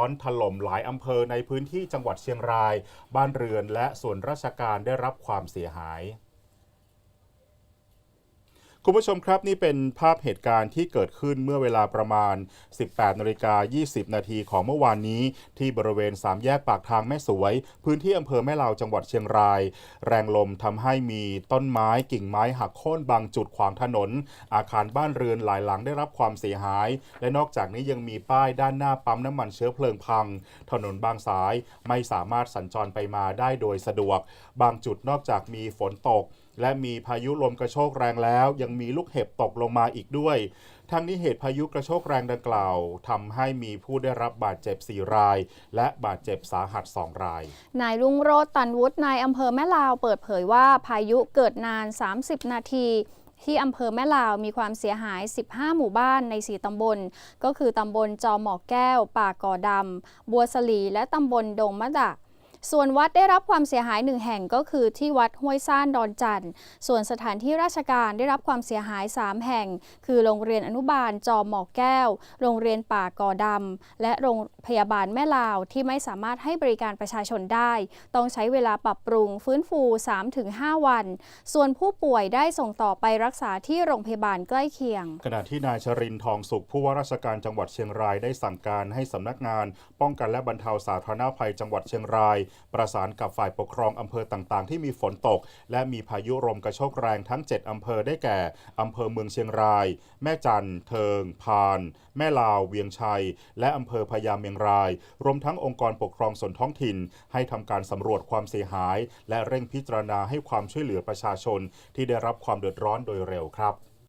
ร้อนถล่มหลายอำเภอในพื้นที่จังหวัดเชียงราย บ้านเรือนและส่วนราชการได้รับความเสียหาย คุณผู้ชมครับนี่เป็นภาพเหตุการณ์ที่เกิดขึ้นเมื่อเวลาประมาณ 18นาฬิกา20 นาทีของเมื่อวานนี้ ที่บริเวณสามแยกปากทางแม่สวย พื้นที่อำเภอแม่ลาวจังหวัดเชียงราย แรงลมทำให้มีต้นไม้กิ่งไม้หักโค่นบางจุดขวางถนน อาคารบ้านเรือนหลายหลังได้รับความเสียหาย และนอกจากนี้ยังมีป้ายด้านหน้าปั๊มน้ำมันเชื้อเพลิงพัง ถนนบางสายไม่สามารถสัญจรไปมาได้โดยสะดวก บางจุดนอกจากมีฝนตก และมีพายุลมกระโชกแรงแล้วยังมีลูกเห็บตกลงมาอีกด้วย ทั้งนี้เหตุพายุกระโชกแรงดังกล่าวทำให้มีผู้ได้รับบาดเจ็บ 4 ราย และบาดเจ็บสาหัส 2 ราย นายลุงโรจน์ตันวุฒินายอำเภอแม่ลาวเปิดเผยว่าพายุเกิดนาน 30 นาทีที่อำเภอแม่ลาวมีความเสียหาย 15 หมู่บ้านใน 4 ตำบล ก็คือตำบลจอมหมอกแก้ว ป่าก่อดำ บัวสลี และตำบลดงมะดะ ส่วนวัดได้รับความเสียหายหนึ่งแห่งก็คือที่วัดห้วยซ่านดอนจันทร์ส่วนสถานที่ราชการได้รับความเสียหาย 3 แห่ง คือโรงเรียนอนุบาลจอมหมอกแก้ว โรงเรียนป่ากอดำและโรงพยาบาลแม่ลาวที่ไม่สามารถให้บริการประชาชนได้ ต้องใช้เวลาปรับปรุงฟื้นฟู 3-5 วัน ส่วนผู้ป่วยได้ส่งต่อไปรักษาที่โรงพยาบาลใกล้เคียง ขณะที่นายชรินทร์ทองสุขผู้ว่าราชการจังหวัดเชียงรายได้สั่งการให้สำนักงาน ป้องกันและบรรเทาสาธารณภัยจังหวัดเชียงรายประสานกับฝ่ายปกครองอำเภอต่างๆ ที่มีฝนตก และมีพายุลมกระโชกแรงทั้ง 7 อำเภอได้แก่อำเภอเมืองเชียงราย แม่จันเทิง พาน แม่ลาว เวียงชัย และอำเภอพญาเมียงราย รวมทั้งองค์กรปกครองส่วนท้องถิ่น ให้ทำการสำรวจความเสียหาย และเร่งพิจารณาให้ความช่วยเหลือประชาชน ที่ได้รับความเดือดร้อนโดยเร็วครับ